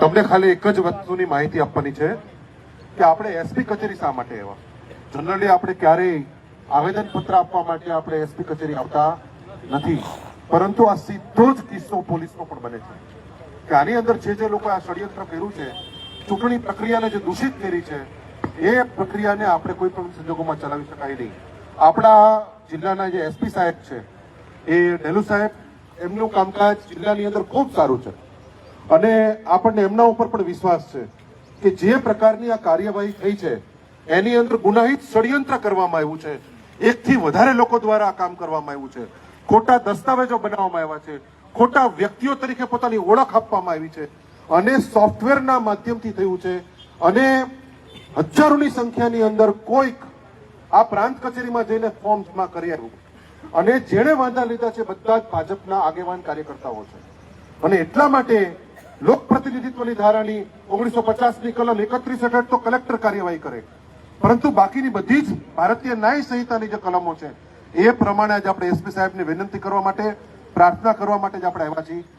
તમને ખાલી એક જ વસ્તુની માહિતી આપવાની છે કે આપણે એસપી કચેરી શા માટે આવ્યા? જનરલી આપણે ક્યારેય આવેદન પત્ર આપવા માટે આપણે એસપી કચેરી આવતા નથી. પરંતુ આ સીધો જ કિસ્સો પોલીસનો પણ બને છે. કે આની અંદર જે જે લોકો આ ષડયંત્ર કર્યું છે, ચૂંટણી પ્રક્રિયાને જે દૂષિત કરી છે, એ પ્રક્રિયાને આપણે કોઈ પણ સંજોગોમાં ચલાવી શકાય નહીં. આપણા જિલ્લાના જે એસપી સાહેબ છે, એ ડેલુ સાહેબ, એમનું કામકાજ જિલ્લાની અંદર ખૂબ સારું છે. અને આપણને એમના ઉપર પણ વિશ્વાસ છે કે જે પ્રકારની આ કાર્યવાહી થઈ છે, એની અંદર ગુનાહિત ષડયંત્ર કરવામાં આવ્યું છે. એકથી વધારે લોકો દ્વારા આ કામ કરવામાં આવ્યું છે. ખોટા દસ્તાવેજો બનાવવામાં આવ્યા છે. ખોટા વ્યક્તિઓ તરીકે પોતાની ઓળખ આપવામાં આવી છે. અને સોફ્ટવેરના માધ્યમથી થયું છે. અને હજારોની સંખ્યાની અંદર કોઈક આ પ્રાંત કચેરીમાં જઈને ફોર્મ જમા કરી આવ્યું. અને જેણે વાંધા લીધા છે બધા જ ભાજપના આગેવાન કાર્યકર્તાઓ છે. અને એટલા માટે લોક પ્રતિનિધિત્વની ધારાની ઓગણીસો પચાસની કલમ એકત્રીસ હેઠળ તો કલેક્ટર કાર્યવાહી કરે. પરંતુ બાકીની બધી જ ભારતીય ન્યાય સંહિતાની જે કલમો છે, એ પ્રમાણે આજે આપણે એસપી સાહેબને વિનંતી કરવા માટે, પ્રાર્થના કરવા માટે જ આપણે આવ્યા છીએ.